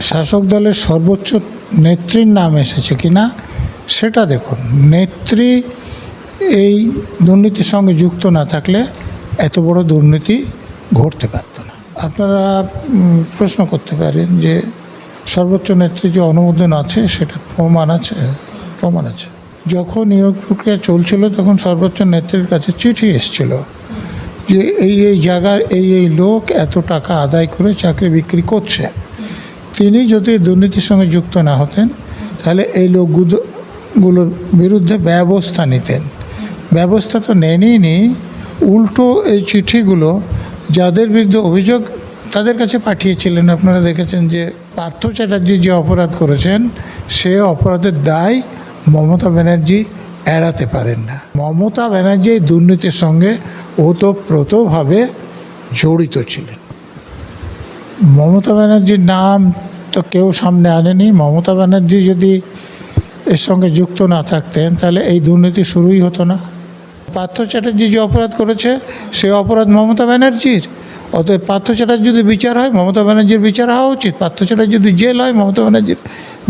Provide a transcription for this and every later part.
শাসক দলের সর্বোচ্চ নেত্রীর নাম এসেছে কিনা সেটা দেখুন। নেত্রী এই দুর্নীতির সঙ্গে যুক্ত না থাকলে এত বড় দুর্নীতি ঘটতে পারত না। আপনারা প্রশ্ন করতে পারেন যে সর্বোচ্চ নেত্রী যে অনুমোদন আছে, সেটা প্রমাণ আছে? প্রমাণ আছে। যখন নিয়োগ প্রক্রিয়া চলছিল, তখন সর্বোচ্চ নেত্রীর কাছে চিঠি এসেছিল যে এই এই জায়গার এই এই লোক এত টাকা আদায় করে চাকরি বিক্রি করছে। তিনি যদি দুর্নীতির সঙ্গে যুক্ত না হতেন, তাহলে এই লোকগুলো গুলোর বিরুদ্ধে ব্যবস্থা নিতেন। ব্যবস্থা তো নেনই উল্টো এই চিঠিগুলো যাদের বিরুদ্ধে অভিযোগ তাদের কাছে পাঠিয়েছিলেন। আপনারা দেখেছেন যে পার্থ চ্যাটার্জি যে অপরাধ করেছেন, সে অপরাধের দায় মমতা ব্যানার্জি এড়াতে পারেন না। মমতা ব্যানার্জি দুর্নীতির সঙ্গে ওতপ্রোতভাবে জড়িত ছিলেন। মমতা ব্যানার্জির নাম তো কেউ সামনে আনেনি। মমতা ব্যানার্জি যদি এর সঙ্গে যুক্ত না থাকতেন, তাহলে এই দুর্নীতি শুরুই হতো না। পার্থ চ্যাটার্জি যে অপরাধ করেছে, সে অপরাধ মমতা ব্যানার্জির। অতএব পার্থ চ্যাটার্জি যদি বিচার হয়, মমতা ব্যানার্জির বিচার হওয়া উচিত। পার্থ চ্যাটার্জি যদি জেল হয়, মমতা ব্যানার্জির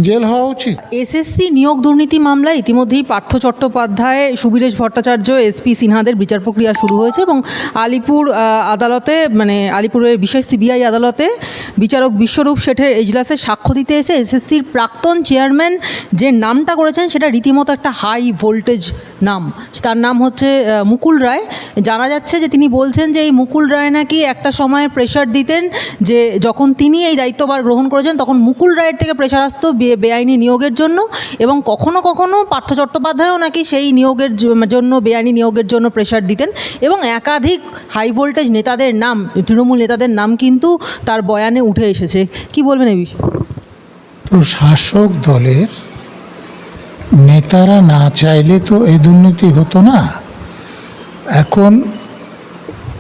জেল হওয়া উচিত। এসএসসি নিয়োগ দুর্নীতি মামলায় ইতিমধ্যেই পার্থ চট্টোপাধ্যায়, সুবীরেশ ভট্টাচার্য এসপি সিনহাদের বিচার প্রক্রিয়া শুরু হয়েছে এবং আলিপুর আদালতে মানে আলিপুরের বিশেষ সিবিআই আদালতে বিচারক বিশ্বরূপ শেঠের এজলাসে সাক্ষ্য দিতে এসে এসএসসির প্রাক্তন চেয়ারম্যান যে নামটা করেছেন সেটা রীতিমতো একটা হাই ভোল্টেজ নাম। তার নাম হচ্ছে মুকুল রায়। জানা যাচ্ছে যে তিনি বলছেন যে এই মুকুল রায় নাকি একটা সময় প্রেশার দিতেন যে যখন তিনি এই দায়িত্বভার গ্রহণ করেছেন তখন মুকুল রায়ের থেকে প্রেশার আসতো বেআইনি নিয়োগের জন্য এবং কখনো কখনো পার্থ চট্টোপাধ্যায়ও নাকি সেই নিয়োগের জন্য, বেআইনি নিয়োগের জন্য প্রেশার দিতেন এবং একাধিক হাই ভোল্টেজ নেতাদের নাম, তৃণমূল নেতাদের নাম কিন্তু তার বয়ানে উঠে এসেছে। কি বলবেন এই বিষয়ে? তো শাসক দলের নেতারা না চাইলে তো এই দুর্নীতি হতো না। এখন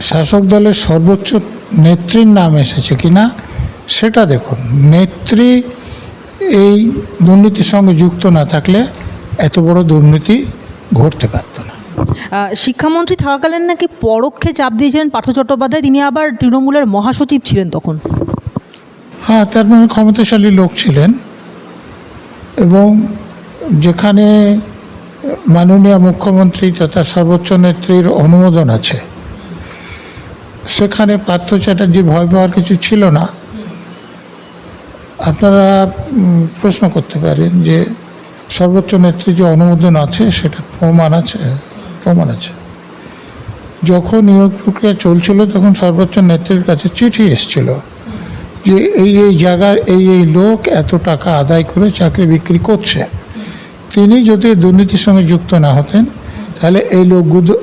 শাসক দলের সর্বোচ্চ নেত্রীর নাম এসেছে কিনা, সেটা দেখুন। নেত্রী এই দুর্নীতির সঙ্গে যুক্ত না থাকলে এত বড় দুর্নীতি ঘটতে পারত না। শিক্ষামন্ত্রী থাকাকালীন নাকি পরোক্ষে চাপ দিয়েছিলেন পার্থ চট্টোপাধ্যায়? তিনি আবার তৃণমূলের মহাসচিব ছিলেন তখন। হ্যাঁ তার মানে ক্ষমতাশালী লোক ছিলেন এবং যেখানে মাননীয় মুখ্যমন্ত্রী তথা সর্বোচ্চ নেত্রীর অনুমোদন আছে সেখানে পার্থ চ্যাটার্জি ভয় পাওয়ার কিছু ছিল না। আপনারা প্রশ্ন করতে পারেন যে সর্বোচ্চ নেত্রী যে অনুমোদন আছে, সেটা প্রমাণ আছে প্রমাণ আছে। যখন নিয়োগ প্রক্রিয়া চলছিল, তখন সর্বোচ্চ নেত্রীর কাছে চিঠি এসেছিল যে এই এই জায়গার এই এই লোক এত টাকা আদায় করে চাকরি বিক্রি করছে। তিনি যদি দুর্নীতির সঙ্গে যুক্ত না হতেন, তাহলে এই লোকগুলো,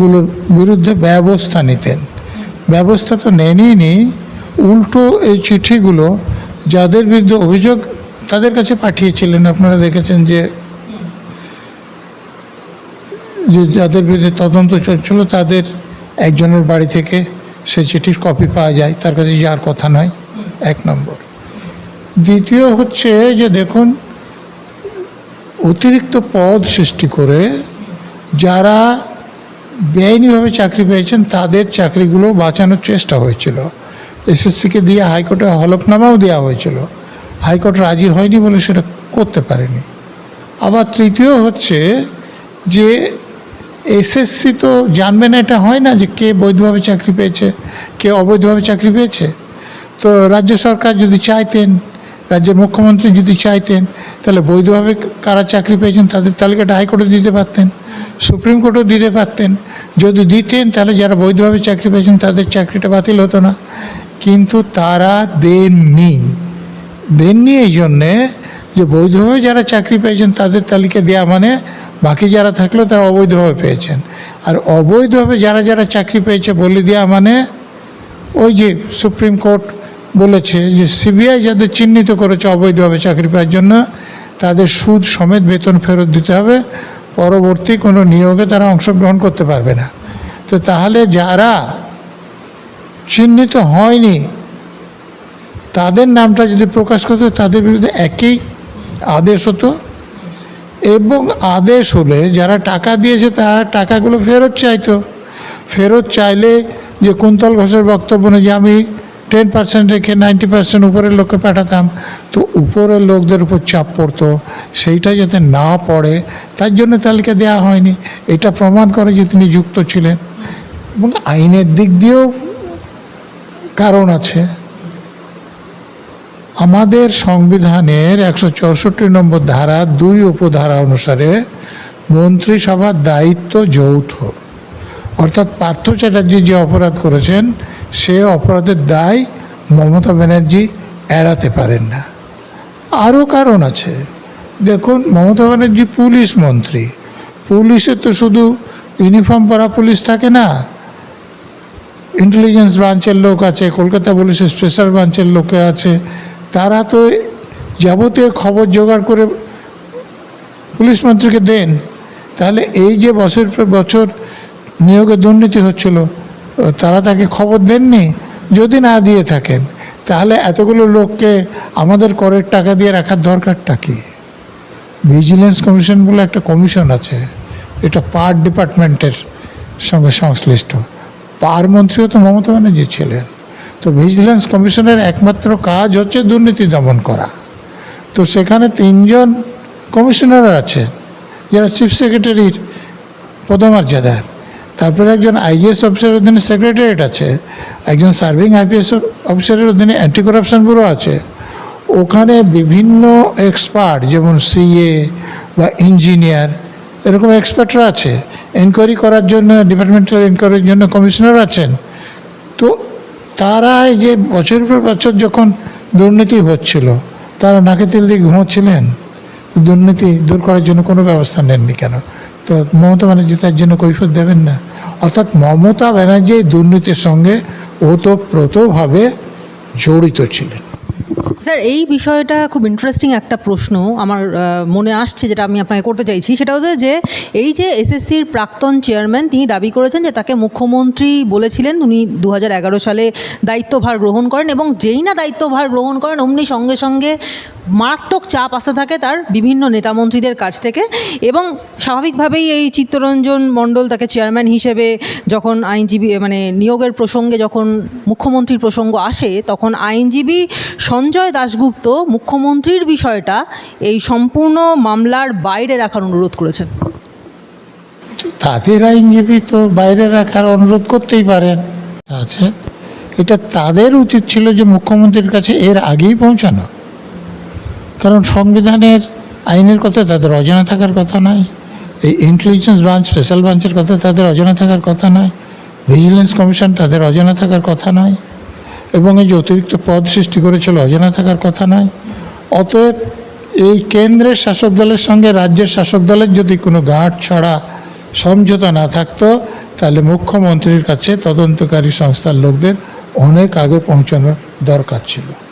গুলোর বিরুদ্ধে ব্যবস্থা নিতেন। ব্যবস্থা তো নেনই উল্টো এই চিঠিগুলো যাদের বিরুদ্ধে অভিযোগ তাদের কাছে পাঠিয়েছিলেন। আপনারা দেখেছেন যে যে যাদের বিরুদ্ধে তদন্ত চলছিল তাদের একজনের বাড়ি থেকে সে চিঠির কপি পাওয়া যায়। তার কাছে যাওয়ার কথা নয়। এক নম্বর। দ্বিতীয় হচ্ছে যে দেখুন, অতিরিক্ত পদ সৃষ্টি করে যারা বেআইনিভাবে চাকরি পেয়েছেন তাদের চাকরিগুলো বাঁচানোর চেষ্টা হয়েছিল। এসএসসিকে দিয়ে হাইকোর্টে হলফনামাও দেওয়া হয়েছিল। হাইকোর্ট রাজি হয়নি বলে সেটা করতে পারেনি। আবার তৃতীয় হচ্ছে যে এসএসসি তো জানবে না, এটা হয় না যে কে বৈধভাবে চাকরি পেয়েছে, কে অবৈধভাবে চাকরি পেয়েছে। তো রাজ্য সরকার যদি চাইতেন, রাজ্যের মুখ্যমন্ত্রী যদি চাইতেন, তাহলে বৈধভাবে কারা চাকরি পেয়েছেন তাদের তালিকাটা হাইকোর্টে দিতে পারতেন, সুপ্রিম কোর্টেও দিতে পারতেন। যদি দিতেন, তাহলে যারা বৈধভাবে চাকরি পেয়েছেন তাদের চাকরিটা বাতিল হতো না। কিন্তু তারা দেননি। দেননি এই জন্যে যে বৈধভাবে যারা চাকরি পেয়েছেন তাদের তালিকা দেওয়া মানে বাকি যারা থাকলেও তারা অবৈধভাবে পেয়েছেন। আর অবৈধভাবে যারা যারা চাকরি পেয়েছে বলে দেওয়া মানে ওই যে সুপ্রিম কোর্ট বলেছে যে সিবিআই যাদের চিহ্নিত করেছে অবৈধভাবে চাকরি পাওয়ার জন্য, তাদের সুদ সমেত বেতন ফেরত দিতে হবে। পরবর্তী কোনো নিয়োগে তারা অংশগ্রহণ করতে পারবে না। তো তাহলে যারা চিহ্নিত হয়নি। তাদের নামটা যদি প্রকাশ করতো তাদের বিরুদ্ধে একই আদেশ হতো। এবং আদেশ হলে যারা টাকা দিয়েছে, তারা টাকাগুলো ফেরত চাইতো। ফেরত চাইলে যে কুন্তল ঘোষের বক্তব্য যে আমি টেন পার্সেন্ট রেখে নাইনটি পার্সেন্ট উপরের লোককে পাঠাতাম, তো উপরের লোকদের উপর চাপ পড়তো। সেইটা যাতে না পড়ে, তার জন্য তালিকা দেওয়া হয়নি। এটা প্রমাণ করে যে তিনি যুক্ত ছিলেন। এবং আইনের দিক দিয়েও কারণ আছে। আমাদের সংবিধানের একশো চৌষট্টি নম্বর ধারা দুই উপধারা অনুসারে মন্ত্রিসভার দায়িত্ব যৌথ। অর্থাৎ পার্থ চ্যাটার্জি যে অপরাধ করেছেন, সে অপরাধের দায় মমতা ব্যানার্জি এড়াতে পারেন না। আরও কারণ আছে। দেখুন, মমতা ব্যানার্জি পুলিশ মন্ত্রী। পুলিশের তো শুধু ইউনিফর্ম পরা পুলিশ থাকে না ইন্টেলিজেন্স ব্রাঞ্চের লোক আছে, কলকাতা পুলিশের স্পেশাল ব্রাঞ্চের লোক আছে, তারা তো যাবতীয় খবর জোগাড় করে পুলিশ মন্ত্রীকে দেন। তাহলে এই যে বছর পর বছর নিয়োগে দুর্নীতি হচ্ছিল, তারা তাকে খবর দেননি? যদি না দিয়ে থাকেন, তাহলে এতগুলো লোককে আমাদের করের টাকা দিয়ে রাখার দরকারটা কী? ভিজিলেন্স কমিশন বলে একটা কমিশন আছে, এটা পার্ট ডিপার্টমেন্টের সঙ্গে সংশ্লিষ্ট। পার মন্ত্রীও তো মমতা ব্যানার্জি ছিলেন। তো ভিজিলেন্স কমিশনের একমাত্র কাজ হচ্ছে দুর্নীতি দমন করা। তো সেখানে তিনজন কমিশনার আছেন, যারা চিফ সেক্রেটারির পদমর্যাদার। তারপরে একজন আইজিএস অফিসারের অধীনে সেক্রেটারিয়েট আছে, একজন সার্ভিং আইপিএস অফিসারের অধীনে অ্যান্টি করাপশন ব্যুরো আছে। ওখানে বিভিন্ন এক্সপার্ট যেমন সিএ বা ইঞ্জিনিয়ার এরকম এক্সপার্টরা আছে। এনকোয়ারি করার জন্য ডিপার্টমেন্টাল এনকোয়ারির জন্য কমিশনার আছেন। তো তারা এই যে বছরের পর বছর যখন দুর্নীতি হচ্ছিল, তারা নাকে তেল দিয়ে ঘুমোচ্ছিলেন। দুর্নীতি দূর করার জন্য কোনো ব্যবস্থা নেননি কেন? তো মমতা ব্যানার্জি তার জন্য কৈফত দেবেন না। অর্থাৎ মমতা ব্যানার্জি দুর্নীতির সঙ্গে ওতপ্রোতভাবে জড়িত ছিলেন। স্যার, এই বিষয়টা খুব ইন্টারেস্টিং একটা প্রশ্ন আমার মনে আসছে যেটা আমি আপনাকে করতে চাইছি। সেটা হচ্ছে যে, এই যে এসএসসির প্রাক্তন চেয়ারম্যান তিনি দাবি করেছেন যে তাকে মুখ্যমন্ত্রী বলেছিলেন, উনি দু হাজার এগারো সালে দায়িত্বভার গ্রহণ করেন এবং যেই না দায়িত্বভার গ্রহণ করেন, অমনি সঙ্গে সঙ্গে মারাত্মক চাপ আসতে থাকে তার বিভিন্ন নেতামন্ত্রীদের কাছ থেকে এবং স্বাভাবিকভাবেই এই চিত্তরঞ্জন মণ্ডল তাকে চেয়ারম্যান হিসেবে যখন আইনজীবী মানে নিয়োগের প্রসঙ্গে যখন মুখ্যমন্ত্রীর প্রসঙ্গ আসে, তখন আইনজীবী সঞ্জয় দাশগুপ্ত মুখ্যমন্ত্রীর বিষয়টা এই সম্পূর্ণ মামলার বাইরে রাখার অনুরোধ করেছেন। তাদের আইনজীবী তো বাইরে রাখার অনুরোধ করতেই পারেন। আছে এটা তাদের উচিত ছিল যে মুখ্যমন্ত্রীর কাছে এর আগেই পৌঁছানো। কারণ সংবিধানের আইনের কথা তাদের অজানা থাকার কথা নয়। এই ইন্টেলিজেন্স ব্রাঞ্চ স্পেশাল ব্রাঞ্চের কথা তাদের অজানা থাকার কথা নয়। ভিজিলেন্স কমিশন তাদের অজানা থাকার কথা নয়। এবং এই যে অতিরিক্ত পদ সৃষ্টি করেছিল অজানা থাকার কথা নয়। অতএব এই কেন্দ্রের শাসক দলের সঙ্গে রাজ্যের শাসক দলের যদি কোনো গাঁট ছাড়া সমঝোতা না থাকতো, তাহলে মুখ্যমন্ত্রীর কাছে তদন্তকারী সংস্থার লোকদের অনেক আগে পৌঁছানোর দরকার ছিল।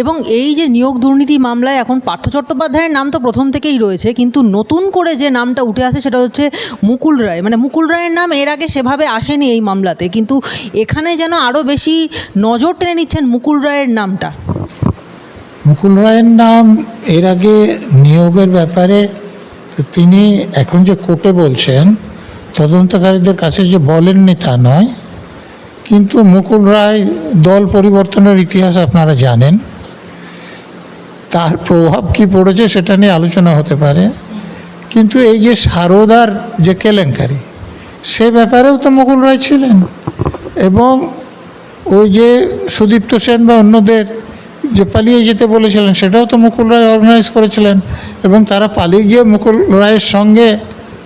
এবং এই যে নিয়োগ দুর্নীতি মামলায় এখন পার্থ চট্টোপাধ্যায়ের নাম তো প্রথম থেকেই রয়েছে, কিন্তু নতুন করে যে নামটা উঠে আসে সেটা হচ্ছে মুকুল রায়। মানে মুকুল রায়ের নাম এর আগে সেভাবে আসেনি এই মামলাতে, কিন্তু এখানে যেন আরও বেশি নজর টেনে নিচ্ছেন মুকুল রায়ের নামটা। মুকুল রায়ের নাম এর আগে নিয়োগের ব্যাপারে তিনি এখন যে কোর্টে বলছেন, তদন্তকারীদের কাছে যে বলেননি তা নয় কিন্তু মুকুল রায় দল পরিবর্তনের ইতিহাস আপনারা জানেন। তার প্রভাব কি পড়েছে সেটা নিয়ে আলোচনা হতে পারে। কিন্তু এই যে সারদার যে কেলেঙ্কারি, সে ব্যাপারেও তো মুকুল রায় ছিলেন। এবং ওই যে সুদীপ্ত সেন বা অন্যদের যে পালিয়ে যেতে বলেছিলেন, সেটাও তো মুকুল রায় অর্গানাইজ করেছিলেন। এবং তারা পালিয়ে গিয়ে মুকুল রায়ের সঙ্গে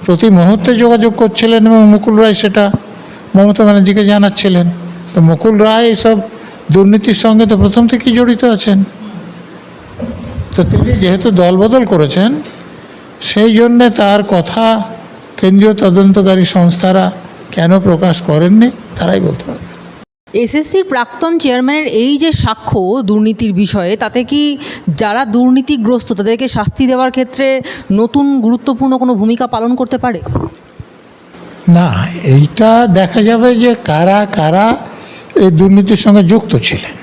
প্রতি মুহূর্তে যোগাযোগ করছিলেন এবং মুকুল রায় সেটা মমতা ব্যানার্জিকে জানাচ্ছিলেন। তো মুকুল রায় এসব দুর্নীতির সঙ্গে তো প্রথম থেকেই জড়িত আছেন। তো তিনি যেহেতু দলবদল করেছেন, সেই জন্যে তার কথা কেন্দ্রীয় তদন্তকারী সংস্থারা কেন প্রকাশ করেননি, তারাই বলতে পারবে। এসএসসির প্রাক্তন চেয়ারম্যানের এই যে সাক্ষ্য দুর্নীতির বিষয়ে, তাতে কি যারা দুর্নীতিগ্রস্ত, তাদেরকে শাস্তি দেওয়ার ক্ষেত্রে নতুন গুরুত্বপূর্ণ কোনো ভূমিকা পালন করতে পারে? না, এইটা দেখা যাবে যে কারা কারা এই দুর্নীতির সঙ্গে যুক্ত ছিলেন।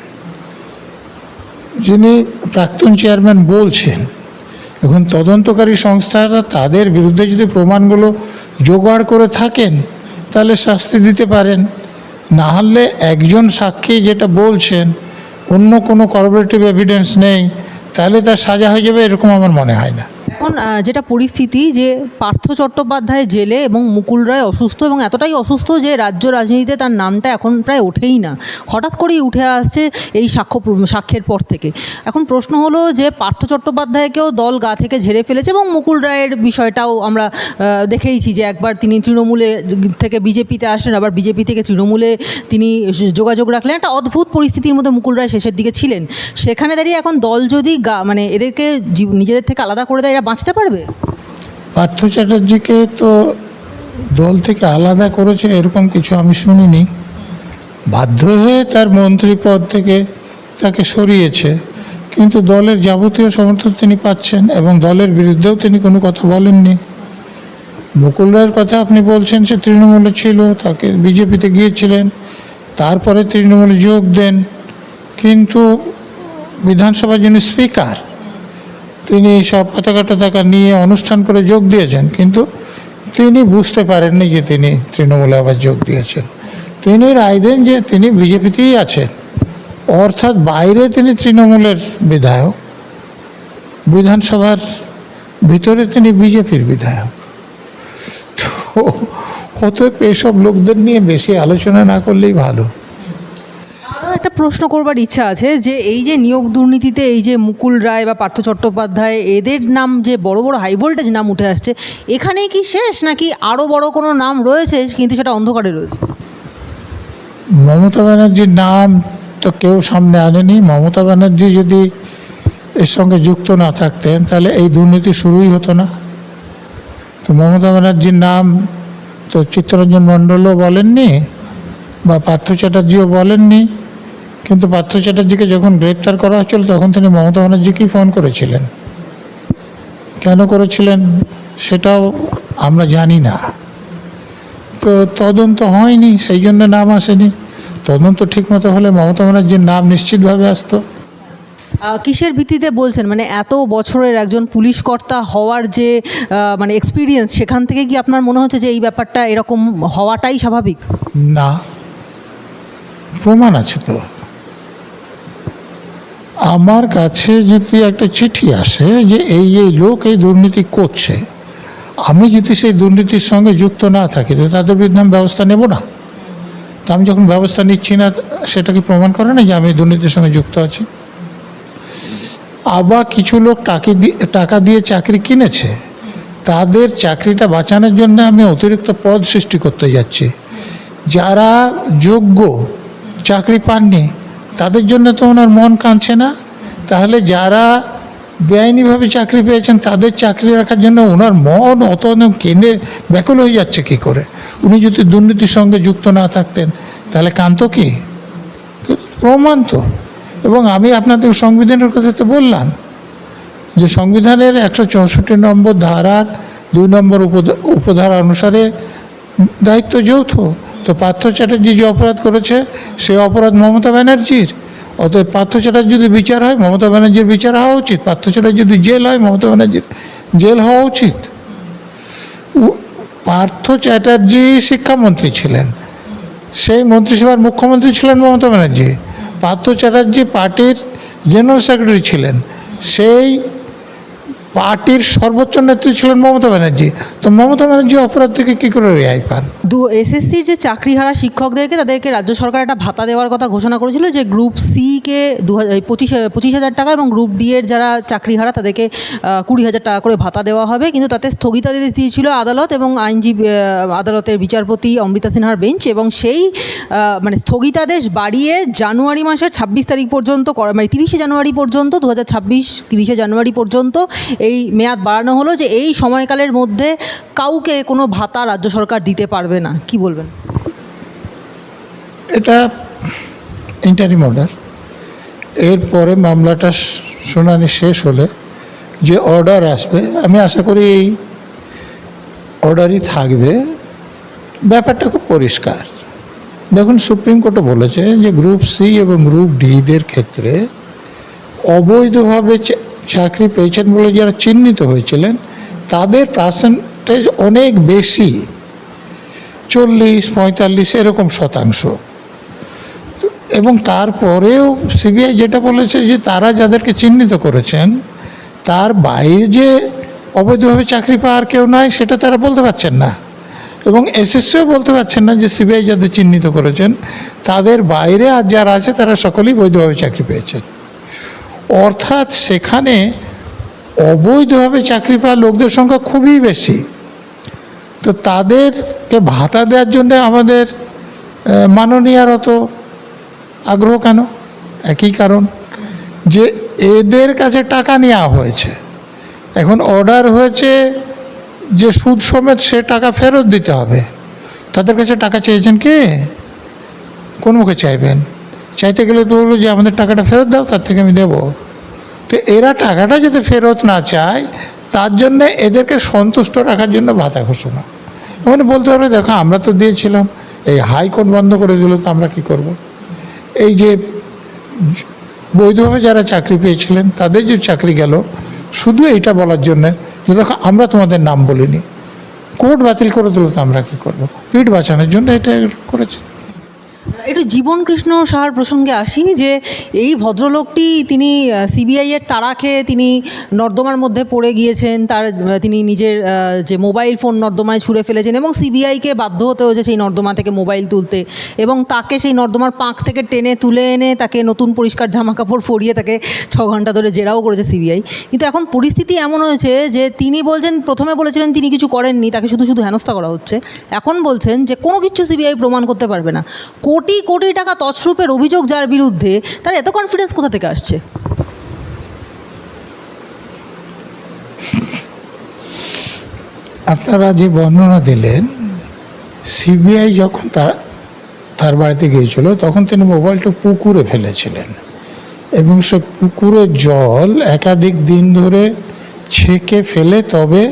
যিনি প্রাক্তন চেয়ারম্যান বলছেন, এখন তদন্তকারী সংস্থারা তাদের বিরুদ্ধে যদি প্রমাণগুলো জোগাড় করে থাকেন, তাহলে শাস্তি দিতে পারেন। না হলে একজন সাক্ষী যেটা বলছেন, অন্য কোনো করবোরেটিভ এভিডেন্স নেই, তাহলে তার সাজা হয়ে যাবে এরকম আমার মনে হয় না। এখন যেটা পরিস্থিতি যে পার্থ চট্টোপাধ্যায় জেলে এবং মুকুল রায় অসুস্থ এবং এতটাই অসুস্থ যে রাজ্য রাজনীতিতে তার নামটা এখন প্রায় ওঠেই না। হঠাৎ করেই উঠে আসছে এই সাক্ষ্য সাক্ষ্যের পর থেকে। এখন প্রশ্ন হলো যে পার্থ চট্টোপাধ্যায়কেও দল গা থেকে ঝেড়ে ফেলেছে এবং মুকুল রায়ের বিষয়টাও আমরা দেখেইছি যে একবার তিনি তৃণমূলে থেকে বিজেপিতে আসেন, আবার বিজেপি থেকে তৃণমূলে তিনি যোগাযোগ রাখলেন। একটা অদ্ভুত পরিস্থিতির মধ্যে মুকুল রায় শেষের দিকে ছিলেন। সেখানে দাঁড়িয়ে এখন দল যদি গা মানে এদেরকে নিজেদের থেকে আলাদা করে দেয়, এরা বাঁচতে পারবে? পার্থ চ্যাটার্জিকে তো দল থেকে আলাদা করেছে, এরকম কিছু আমি শুনিনি। বাধ্য হয়ে তার মন্ত্রী পদ থেকে তাকে সরিয়েছে, কিন্তু দলের যাবতীয় সমর্থন তিনি পাচ্ছেন এবং দলের বিরুদ্ধেও তিনি কোনো কথা বলেননি। মুকুল রায়ের কথা আপনি বলছেন, সে তৃণমূলে ছিল, তাকে বিজেপিতে গিয়েছিলেন, তারপরে তৃণমূলে যোগ দেন, কিন্তু বিধানসভার যিনি স্পিকার তিনি সব পতাকা টতাকা নিয়ে অনুষ্ঠান করে যোগ দিয়েছেন, কিন্তু তিনি বুঝতে পারেননি যে তিনি তৃণমূলে আবার যোগ দিয়েছেন। তিনি রায় দেন যে তিনি বিজেপিতেই আছেন, অর্থাৎ বাইরে তিনি তৃণমূলের বিধায়ক, বিধানসভার ভিতরে তিনি বিজেপির বিধায়ক। তো, অতএব এইসব লোকদের নিয়ে বেশি আলোচনা না করলেই ভালো। একটা প্রশ্ন করবার ইচ্ছা আছে যে এই যে নিয়োগ দুর্নীতিতে এই যে মুকুল রায় বা পার্থ চট্টোপাধ্যায়, এদের নাম যে বড় বড় হাই ভোল্টেজ নাম উঠে আসছে, এখানেই কি শেষ নাকি আরও বড় কোনো নাম রয়েছে কিন্তু সেটা অন্ধকারে রয়েছে? মমতা ব্যানার্জির নাম তো কেউ সামনে আনেনি। মমতা ব্যানার্জি যদি এর সঙ্গে যুক্ত না থাকতেন, তাহলে এই দুর্নীতি শুরুই হতো না। তো মমতা ব্যানার্জির নাম তো চিত্তরঞ্জন মণ্ডলও বলেননি বা পার্থ চ্যাটার্জিও বলেননি। কিন্তু পার্থ চ্যাটার্জিকে যখন গ্রেপ্তার করা হচ্ছিল তখন তিনি মমতা ব্যানার্জিকেই ফোন করেছিলেন। কেন করেছিলেন সেটাও আমরা জানি না। তো তদন্ত হয়নি সেই জন্য নাম আসেনি। তদন্ত ঠিকমতো হলে মমতা ব্যানার্জির নাম নিশ্চিতভাবে আসতো। কিসের ভিত্তিতে বলছেন? মানে এত বছরের একজন পুলিশ কর্তা হওয়ার যে মানে এক্সপিরিয়েন্স সেখান থেকে কি আপনার মনে হচ্ছে যে এই ব্যাপারটা এরকম হওয়াটাই স্বাভাবিক? না। প্রমাণ আছে তো। আমার কাছে যদি একটা চিঠি আসে যে এই এই লোক এই দুর্নীতি করছে, আমি যদি সেই দুর্নীতির সঙ্গে যুক্ত না থাকি, তো তাদের বিরুদ্ধে আমি ব্যবস্থা নেব না। তা আমি যখন ব্যবস্থা নিচ্ছি না, সেটা কি প্রমাণ করে না যে আমি দুর্নীতির সঙ্গে যুক্ত আছি? আবার কিছু লোক টাকি টাকা দিয়ে চাকরি কিনেছে, তাদের চাকরিটা বাঁচানোর জন্য আমি অতিরিক্ত পদ সৃষ্টি করতে যাচ্ছি। যারা যোগ্য চাকরি পাননি তাদের জন্য তো ওনার মন কাঁদছে না। তাহলে যারা বেআইনিভাবে চাকরি পেয়েছেন, তাদের চাকরি রাখার জন্য ওনার মন অত কেঁদে ব্যাকুল হয়ে যাচ্ছে কি করে? উনি যদি দুর্নীতির সঙ্গে যুক্ত না থাকতেন, তাহলে কান্ত কি? প্রমাণ তো। এবং আমি আপনাদের সংবিধানের কথা তো বললাম যে সংবিধানের একশো চৌষট্টি নম্বর ধারার দুই নম্বর উপধা- উপধারা অনুসারে দায়িত্ব যৌথ। তো পার্থ চ্যাটার্জি যে অপরাধ করেছে, সে অপরাধ মমতা ব্যানার্জির। অতএব পার্থ চ্যাটার্জি যদি বিচার হয়, মমতা ব্যানার্জির বিচার হওয়া উচিত। পার্থ চ্যাটার্জি যদি জেল হয়, মমতা ব্যানার্জির জেল হওয়া উচিত। পার্থ চ্যাটার্জি শিক্ষামন্ত্রী ছিলেন। সেই মন্ত্রিসভার মুখ্যমন্ত্রী ছিলেন মমতা ব্যানার্জি। পার্থ চ্যাটার্জি পার্টির জেনারেল সেক্রেটারি ছিলেন। সেই পার্টির সর্বোচ্চ নেত্রী ছিলেন মমতা ব্যানার্জি। তো মমতা ব্যানার্জি অপরাধ থেকে কী করে রেহাই পান? দু এসএসসির যে চাকরিহারা শিক্ষকদেরকে, তাদেরকে রাজ্য সরকার একটা ভাতা দেওয়ার কথা ঘোষণা করেছিল যে গ্রুপ সিকে দু হাজার পঁচিশ হাজার টাকা এবং গ্রুপ ডি এর যারা চাকরিহারা তাদেরকে কুড়ি হাজার টাকা করে ভাতা দেওয়া হবে। কিন্তু তাতে স্থগিতাদেশ দিয়েছিল আদালত এবং আইনজীবী আদালতের বিচারপতি অমৃতা সিনহার বেঞ্চ এবং সেই মানে স্থগিতাদেশ বাড়িয়ে জানুয়ারি মাসের ছাব্বিশ তারিখ পর্যন্ত মানে তিরিশে জানুয়ারি পর্যন্ত, দু হাজার ছাব্বিশ তিরিশে জানুয়ারি পর্যন্ত এই মেয়াদ বাড়ানো হলো যে এই সময়কালের মধ্যে কাউকে কোনো ভাতা রাজ্য সরকার দিতে পারবে না? কি বলবেন? এটা ইন্টারিম অর্ডার এরপরে মামলাটা শুনানি শেষ হলে যে অর্ডার আসবে, আমি আশা করি এই অর্ডারই থাকবে। ব্যাপারটা খুব পরিষ্কার। দেখুন, সুপ্রিম কোর্টও বলেছে যে গ্রুপ সি এবং গ্রুপ ডিদের ক্ষেত্রে অবৈধভাবে চাকরি পেয়েছেন বলে যারা চিহ্নিত হয়েছিলেন, তাদের পার্সেন্টেজ অনেক বেশি। চল্লিশ, পঁয়তাল্লিশ এরকম শতাংশ। এবং তারপরেও সিবিআই যেটা বলেছে যে তারা যাদেরকে চিহ্নিত করেছেন, তার বাইরে যে অবৈধভাবে চাকরি পাওয়ার কেউ নাই, সেটা তারা বলতে পারছেন না। এবং এসএসসিও বলতে পারছেন না যে সিবিআই যাদের চিহ্নিত করেছেন, তাদের বাইরে আর যারা আছে তারা সকলেই বৈধভাবে চাকরি পেয়েছেন। অর্থাৎ সেখানে অবৈধভাবে চাকরি পাওয়া লোকদের সংখ্যা খুবই বেশি। তো তাদেরকে ভাতা দেওয়ার জন্য আমাদের মাননীয়ার অত আগ্রহ কেন? একই কারণ যে এদের কাছে টাকা নেওয়া হয়েছে। এখন অর্ডার হয়েছে যে সুদ সমেত সে টাকা ফেরত দিতে হবে। তাদের কাছে টাকা চেয়েছেন কে? কোন মুখে চাইবেন? চাইতে গেলে তো বলল যে আমাদের টাকাটা ফেরত দাও, তার থেকে আমি দেবো। তো এরা টাকাটা যাতে ফেরত না চায়, তার জন্য এদেরকে সন্তুষ্ট রাখার জন্য ভাতা ঘোষণা। মানে বলতে পারবে দেখো, আমরা তো দিয়েছিলাম, এই হাইকোর্ট বন্ধ করে দিল, তো আমরা কি করব। এই যে বৈধভাবে যারা চাকরি পেয়েছিলেন, তাদের যে চাকরি গেল, শুধু এইটা বলার জন্যে যে, দেখো, আমরা তোমাদের নাম বলিনি, কোর্ট বাতিল করে দিল, তো আমরা কি করব পিঠ বাঁচানোর জন্য এটা করেছে একটু জীবন কৃষ্ণ সাহার প্রসঙ্গে আসি যে এই ভদ্রলোকটি তিনি সিবিআইয়ের তাড়া খেয়ে তিনি নর্দমার মধ্যে পড়ে গিয়েছেন, তার তিনি নিজের যে মোবাইল ফোন নর্দমায় ছুঁড়ে ফেলেছেন এবং সিবিআইকে বাধ্য হতে হয়েছে সেই নর্দমা থেকে মোবাইল তুলতে এবং তাকে সেই নর্দমার পাঁক থেকে টেনে তুলে এনে তাকে নতুন পরিষ্কার জামা কাপড় পরিয়ে তাকে ছ ঘণ্টা ধরে জেরাও করেছে সিবিআই কিন্তু এখন পরিস্থিতি এমন হয়েছে যে তিনি বলছেন, প্রথমে বলেছিলেন তিনি কিছু করেননি, তাকে শুধু শুধু হেনস্থা করা হচ্ছে। এখন বলছেন যে কোনো কিছু সিবিআই প্রমাণ করতে পারবে না। কোটি কোটি কোটি টাকা তছরূপের অভিযোগ যার বিরুদ্ধে, তার এত কনফিডেন্স কোথা থেকে আসছে? আপনারা যে বর্ণনা দিলেন সিবিআই যখন তার তার বাড়িতে গিয়েছিল, তখন তিনি মোবাইলটা পুকুরে ফেলেছিলেন। এবং সে পুকুরের জল একাধিক দিন ধরে ছেঁকে ফেলে তবে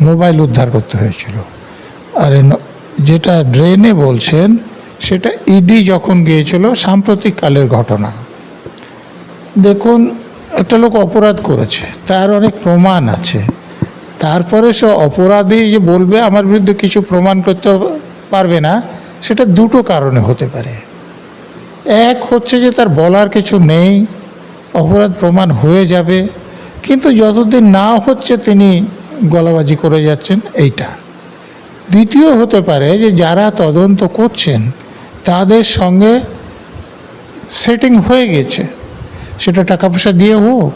মোবাইল উদ্ধার করতে হয়েছিল। আর যেটা ড্রেনে বলছেন সেটা ইডি যখন গিয়েছিল, সাম্প্রতিক কালের ঘটনা। দেখুন, একটা লোক অপরাধ করেছে, তার অনেক প্রমাণ আছে। তারপরে সে অপরাধী যে বলবে, আমার বিরুদ্ধে কিছু প্রমাণ করতে পারবে না, সেটা দুটো কারণে হতে পারে। এক হচ্ছে যে তার বলার কিছু নেই, অপরাধ প্রমাণ হয়ে যাবে, কিন্তু যতদিন না হচ্ছে তিনি গলাবাজি করে যাচ্ছেন, এইটা। দ্বিতীয় হতে পারে যে যারা তদন্ত করছেন তাদের সঙ্গে সেটিং হয়ে গেছে। সেটা টাকা পয়সা দিয়ে হোক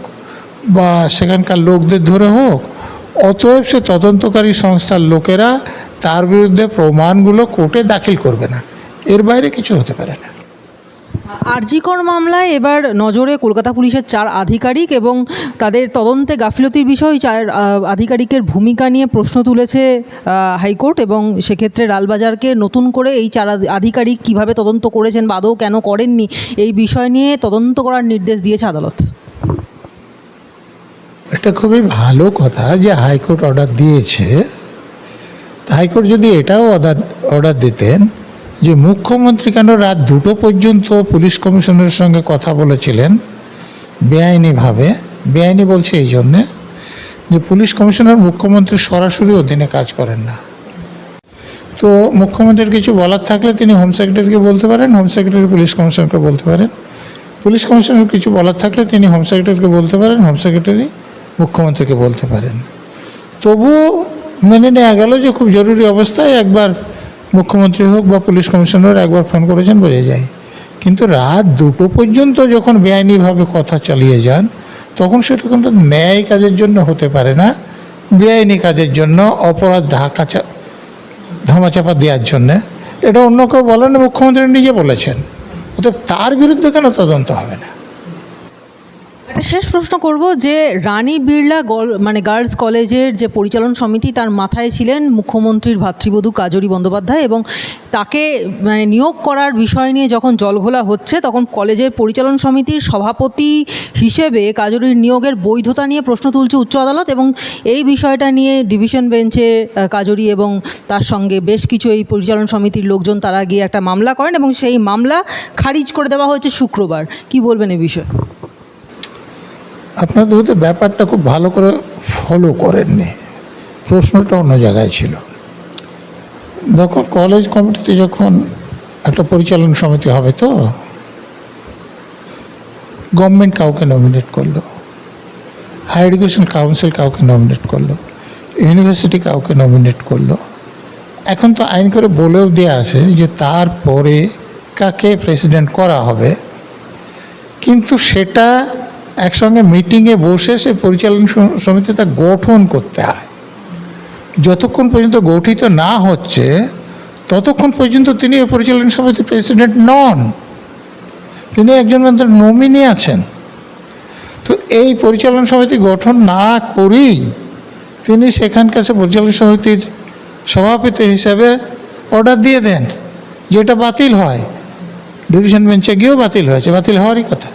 বা সেখানকার লোকদের ধরে হোক, অতএব সে তদন্তকারী সংস্থার লোকেরা তার বিরুদ্ধে প্রমাণগুলো কোর্টে দাখিল করবে না। এর বাইরে কিছু হতে পারে না। আরজিকর মামলায় এবার নজরে কলকাতা পুলিশের চার আধিকারিক এবং তাদের তদন্তে গাফিলতির বিষয় চার আধিকারিকের ভূমিকা নিয়ে প্রশ্ন তুলেছে হাইকোর্ট এবং সেক্ষেত্রে লালবাজারকে নতুন করে এই চার আধিকারিক কীভাবে তদন্ত করেছেন বা আদৌ কেন করেননি, এই বিষয় নিয়ে তদন্ত করার নির্দেশ দিয়েছে আদালত। এটা খুবই ভালো কথা যে হাইকোর্ট অর্ডার দিয়েছে। হাইকোর্ট যদি এটাও অর্ডার অর্ডার দিতেন যে মুখ্যমন্ত্রী কেন রাত দুটো পর্যন্ত পুলিশ কমিশনারের সঙ্গে কথা বলেছিলেন? বেআইনিভাবে। বেআইনি বলছে এই জন্যে যে পুলিশ কমিশনার মুখ্যমন্ত্রী সরাসরি অধীনে কাজ করেন না। তো মুখ্যমন্ত্রীর কিছু বলার থাকলে তিনি হোম সেক্রেটারিকে বলতে পারেন, হোম সেক্রেটারি পুলিশ কমিশনারকে বলতে পারেন। পুলিশ কমিশনার কিছু বলার থাকলে তিনি হোম সেক্রেটারিকে বলতে পারেন, হোম সেক্রেটারি মুখ্যমন্ত্রীকে বলতে পারেন। তবুও মেনে নেওয়া গেল যে খুব জরুরি অবস্থায় একবার মুখ্যমন্ত্রী হোক বা পুলিশ কমিশনার একবার ফোন করেছেন, বোঝা যায়। কিন্তু রাত দুটো পর্যন্ত যখন বেআইনিভাবে কথা চালিয়ে যান, তখন সেটা কোনো ন্যায় কাজের জন্য হতে পারে না। বেআইনি কাজের জন্য অপরাধ ঢাকা ধামাচাপা দেওয়ার জন্যে। এটা অন্য কেউ বলেন মুখ্যমন্ত্রী নিজে বলেছেন। অতএব তার বিরুদ্ধে কেন তদন্ত হবে না? শেষ প্রশ্ন করব যে রানী বিড়লা মানে গার্লস কলেজের যে পরিচালন সমিতি তার মাথায় ছিলেন মুখ্যমন্ত্রীর ভাতৃবধূ কাজরি বন্দ্যোপাধ্যায় এবং তাকে মানে নিয়োগ করার বিষয় নিয়ে যখন জলঘোলা হচ্ছে তখন কলেজের পরিচালন সমিতির সভাপতি হিসেবে কাজরির নিয়োগের বৈধতা নিয়ে প্রশ্ন তুলছে উচ্চ আদালত এবং এই বিষয়টা নিয়ে ডিভিশন বেঞ্চে কাজরি এবং তার সঙ্গে বেশ কিছু এই পরিচালন সমিতির লোকজন তারা গিয়ে একটা মামলা করেন এবং সেই মামলা খারিজ করে দেওয়া হয়েছে শুক্রবার। কি বলবেন এই বিষয়ে? আপনাদের হয়তো ব্যাপারটা খুব ভালো করে ফলো করেননি। প্রশ্নটা অন্য জায়গায় ছিল। দেখো কলেজ কমিটিতে যখন একটা পরিচালন সমিতি হবে তো গভর্নমেন্ট কাউকে নমিনেট করল হায়ার এডুকেশন কাউন্সিল কাউকে নমিনেট করল ইউনিভার্সিটি কাউকে নমিনেট করল। এখন তো আইন করে বলেও দেওয়া আছে যে তারপরে কাকে প্রেসিডেন্ট করা হবে। কিন্তু সেটা একসঙ্গে মিটিংয়ে বসে সে পরিচালন স- সমিতিটা গঠন করতে হয়। যতক্ষণ পর্যন্ত গঠিত না হচ্ছে, ততক্ষণ পর্যন্ত তিনি এই পরিচালন সমিতির প্রেসিডেন্ট নন। তিনি একজন মাত্র নমিনি আছেন। তো এই পরিচালন সমিতি গঠন না করেই তিনি সেখানকার সে পরিচালন সমিতির সভাপতি হিসাবে অর্ডার দিয়ে দেন, যেটা বাতিল হয়। ডিভিশন বেঞ্চে গিয়েও বাতিল হয়েছে, বাতিল হওয়ারই কথা।